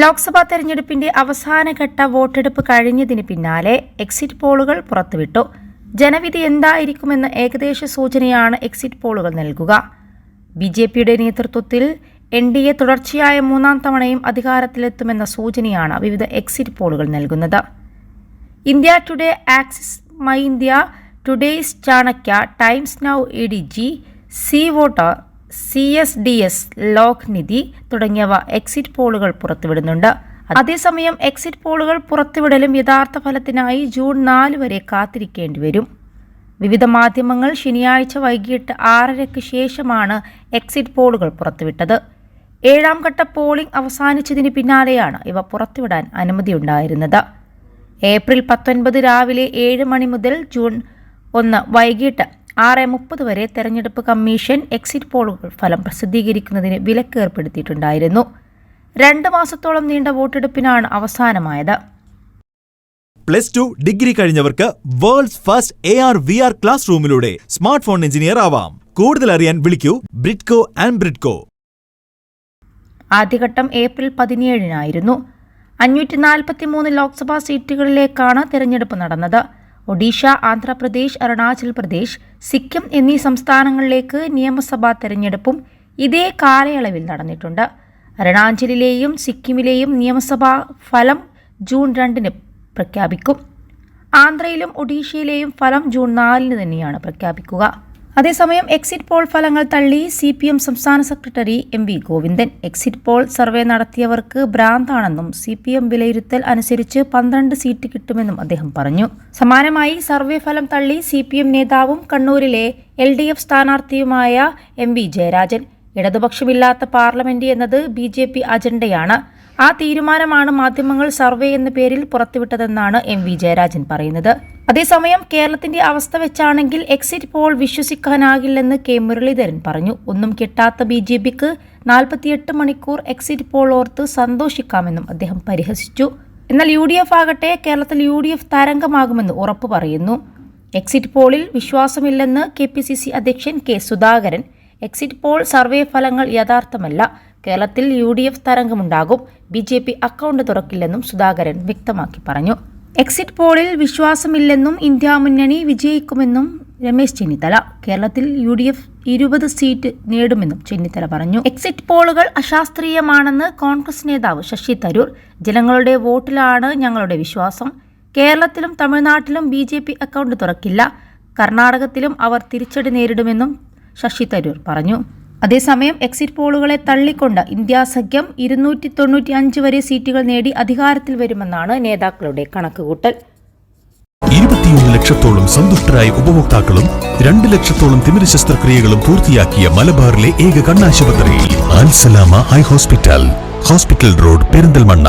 ലോക്സഭാ തെരഞ്ഞെടുപ്പിന്റെ അവസാനഘട്ട വോട്ടെടുപ്പ് കഴിഞ്ഞതിന് പിന്നാലെ എക്സിറ്റ് പോളുകൾ പുറത്തുവിട്ടു. ജനവിധി എന്തായിരിക്കുമെന്ന ഏകദേശ സൂചനയാണ് എക്സിറ്റ് പോളുകൾ നൽകുക. ബി ജെ പിയുടെ നേതൃത്വത്തിൽ എൻ ഡി എ തുടർച്ചയായ മൂന്നാം തവണയും അധികാരത്തിലെത്തുമെന്ന സൂചനയാണ് വിവിധ എക്സിറ്റ് പോളുകൾ നൽകുന്നത്. India today axis my India today's Chanakya times now E D G C voter C S D S Lokniti തുടങ്ങിയവ എക്സിറ്റ് പോളുകൾ പുറത്തുവിടുന്നുണ്ട്. അതേസമയം എക്സിറ്റ് പോളുകൾ പുറത്തുവിടലും യഥാർത്ഥ ഫലത്തിനായി ജൂൺ നാല് വരെ കാത്തിരിക്കേണ്ടി വരും. വിവിധ മാധ്യമങ്ങൾ ശനിയാഴ്ച വൈകിട്ട് ആറരയ്ക്ക് ശേഷമാണ് എക്സിറ്റ് പോളുകൾ പുറത്തുവിട്ടത്. ഏഴാം ഘട്ട പോളിംഗ് അവസാനിച്ചതിന് പിന്നാലെയാണ് ഇവ പുറത്തുവിടാൻ അനുമതിയുണ്ടായിരുന്നത്. ഏപ്രിൽ പത്തൊൻപത് രാവിലെ ഏഴ് മണി മുതൽ ജൂൺ ഒന്ന് വൈകിട്ട് ആറ് മുപ്പത് വരെ തെരഞ്ഞെടുപ്പ് കമ്മീഷൻ എക്സിറ്റ് പോളുകൾ ഫലം പ്രസിദ്ധീകരിക്കുന്നതിന് വിലക്ക് ഏർപ്പെടുത്തിയിട്ടുണ്ടായിരുന്നു. രണ്ട് മാസത്തോളം നീണ്ട വോട്ടെടുപ്പിനാണ് അവസാനമായത്. Plus two degree കഴിഞ്ഞവർക്ക് world's first A R V R class റൂമിലൂടെ smart phone engineer ആവാം. കൂടുതൽ അറിയാൻ വിളിക്കൂ ബ്രിഡ്കോ ആൻഡ് ബ്രിഡ്കോ. ആദ്യഘട്ടം ഏപ്രിൽ പതിനേഴിനായിരുന്നു. അഞ്ഞൂറ്റി നാൽപ്പത്തി മൂന്ന് ലോക്സഭാ സീറ്റുകളിലേക്കാണ് തിരഞ്ഞെടുപ്പ് നടന്നത്. ഒഡീഷ ആന്ധ്രാപ്രദേശ് അരുണാചൽ പ്രദേശ് സിക്കിം എന്നീ സംസ്ഥാനങ്ങളിലേക്ക് നിയമസഭാ തെരഞ്ഞെടുപ്പും ഇതേ കാലയളവിൽ നടന്നിട്ടുണ്ട്. അരുണാചലിലെയും സിക്കിമിലെയും നിയമസഭാ ഫലം ജൂൺ രണ്ടിന് പ്രഖ്യാപിക്കും. ആന്ധ്രയിലും ഒഡീഷയിലെയും ഫലം ജൂൺ നാലിന് തന്നെയാണ് പ്രഖ്യാപിക്കുക. അതേസമയം എക്സിറ്റ് പോൾ ഫലങ്ങൾ തള്ളി സി പി എം സംസ്ഥാന secretary M V Govindan. Exit poll survey നടത്തിയവർക്ക് ഭ്രാന്താണെന്നും സി പി എം വിലയിരുത്തൽ അനുസരിച്ച് പന്ത്രണ്ട് സീറ്റ് കിട്ടുമെന്നും അദ്ദേഹം പറഞ്ഞു. സമാനമായി സർവേ ഫലം തള്ളി സി പി എം നേതാവും കണ്ണൂരിലെ എൽ ഡി എഫ് സ്ഥാനാർത്ഥിയുമായ എം വി ജയരാജൻ. ഇടതുപക്ഷമില്ലാത്ത പാർലമെന്റ് എന്നത് ബി ജെ പി അജണ്ടയാണ്. ആ തീരുമാനമാണ് മാധ്യമങ്ങൾ സർവേ എന്ന പേരിൽ പുറത്തുവിട്ടതെന്നാണ് എം വി ജയരാജൻ പറയുന്നത്. അതേസമയം കേരളത്തിന്റെ അവസ്ഥ വെച്ചാണെങ്കിൽ എക്സിറ്റ് പോൾ വിശ്വസിക്കാനാകില്ലെന്ന് കെ മുരളീധരൻ പറഞ്ഞു. ഒന്നും കിട്ടാത്ത ബി ജെ പിക്ക് നാൽപ്പത്തിയെട്ട് മണിക്കൂർ എക്സിറ്റ് പോൾ ഓർത്ത് സന്തോഷിക്കാമെന്നും അദ്ദേഹം പരിഹസിച്ചു. എന്നാൽ യു ഡി എഫ് ആകട്ടെ കേരളത്തിൽ യു ഡി എഫ് തരംഗമാകുമെന്ന് ഉറപ്പു പറയുന്നു. എക്സിറ്റ് പോളിൽ വിശ്വാസമില്ലെന്ന് കെ പി സി സി അധ്യക്ഷൻ K Sudhakaran exit poll survey ഫലങ്ങൾ യഥാർത്ഥമല്ല. കേരളത്തിൽ യു ഡി എഫ് തരംഗമുണ്ടാകും. ബി ജെ പി അക്കൗണ്ട് തുറക്കില്ലെന്നും സുധാകരൻ വ്യക്തമാക്കി പറഞ്ഞു. എക്സിറ്റ് പോളിൽ വിശ്വാസമില്ലെന്നും ഇന്ത്യ മുന്നണി വിജയിക്കുമെന്നും രമേശ് ചെന്നിത്തല. കേരളത്തിൽ യു ഡി എഫ് ഇരുപത് സീറ്റ് നേടുമെന്നും ചെന്നിത്തല പറഞ്ഞു. എക്സിറ്റ് പോളുകൾ അശാസ്ത്രീയമാണെന്ന് കോൺഗ്രസ് നേതാവ് ശശി തരൂർ. ജനങ്ങളുടെ വോട്ടിലാണ് ഞങ്ങളുടെ വിശ്വാസം. കേരളത്തിലും തമിഴ്നാട്ടിലും ബി അക്കൗണ്ട് തുറക്കില്ല. കർണാടകത്തിലും അവർ തിരിച്ചടി നേരിടുമെന്നും ശശി തരൂർ പറഞ്ഞു. അതേസമയം എക്സിറ്റ് പോളുകളെ തള്ളിക്കൊണ്ട് ഇന്ത്യാ സഖ്യം ഇരുന്നൂറ്റി തൊണ്ണൂറ്റി അഞ്ച് വരെ സീറ്റുകൾ നേടി അധികാരത്തിൽ വരുമെന്നാണ് നേതാക്കളുടെ കണക്കുകൂട്ടൽ. ഇരുപത്തിയൊന്ന് ലക്ഷത്തോളം സന്തുഷ്ടരായ ഉപഭോക്താക്കളും രണ്ട് ലക്ഷത്തോളം തിമിര ശസ്ത്രക്രിയകളും പൂർത്തിയാക്കിയ മലബാറിലെ ഏക കണ്ണാശുപത്രി Al Salama high hospital. Hospital road Perinthalmanna.